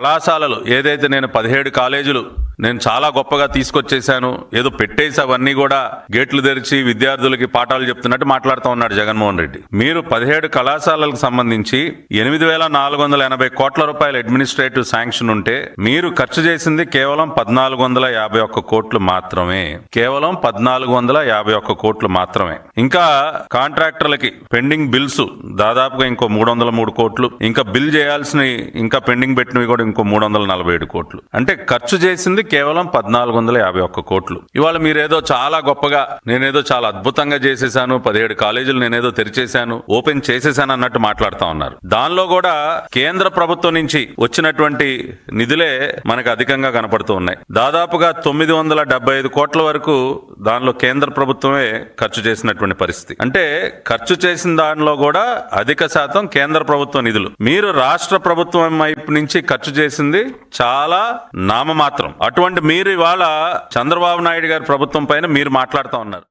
కళాశాలలు ఏదైతే నేను పదిహేడు కాలేజీలు నేను చాలా గొప్పగా తీసుకొచ్చేసాను ఏదో పెట్టేసి అవన్నీ కూడా గేట్లు తెరిచి విద్యార్థులకి పాఠాలు చెప్తున్నట్టు మాట్లాడుతూ ఉన్నాడు జగన్మోహన్ రెడ్డి. మీరు పదిహేడు కళాశాలలకు సంబంధించి ఎనిమిది వేల నాలుగు వందల ఎనభై కోట్ల రూపాయల అడ్మినిస్ట్రేటివ్ శాంక్షన్ ఉంటే మీరు ఖర్చు చేసింది కేవలం పద్నాలుగు వందల యాభై ఒక్క కోట్లు మాత్రమే. కేవలం పద్నాలుగు వందల యాభై ఒక్క కోట్లు మాత్రమే. ఇంకా కాంట్రాక్టర్లకి పెండింగ్ బిల్స్ దాదాపుగా ఇంకో మూడు వందల మూడు కోట్లు. ఇంకా బిల్ చేయాల్సిన ఇంకా పెండింగ్ పెట్టినవి కూడా ఇంకో మూడు వందల నలభై ఏడు కోట్లు. అంటే ఖర్చు చేసింది కేవలం పద్నాలుగు వందల యాభై ఒక్క కోట్లు. ఇవాళ మీరేదో చాలా గొప్పగా నేనేదో చాలా అద్భుతంగా చేసేసాను పదిహేడు కాలేజీలు నేనేదో తెరిచేశాను ఓపెన్ చేసేసాను అన్నట్టు మాట్లాడుతా ఉన్నారు. దానిలో కూడా కేంద్ర ప్రభుత్వం నుంచి వచ్చినటువంటి నిధులే మనకు అధికంగా కనపడుతూ ఉన్నాయి. దాదాపుగా తొమ్మిది వందల డెబ్బై ఐదు కోట్ల వరకు దానిలో కేంద్ర ప్రభుత్వమే ఖర్చు చేసినటువంటి పరిస్థితి. అంటే ఖర్చు చేసిన దానిలో కూడా అధిక శాతం కేంద్ర ప్రభుత్వ నిధులు. మీరు రాష్ట్ర ప్రభుత్వం వైపు నుంచి ఖర్చు చేసింది చాలా నామమాత్రం. అటువంటి మీరు ఇవాళ చంద్రబాబు నాయుడు గారి ప్రభుత్వం పైన మీరు మాట్లాడుతూ ఉన్నారు.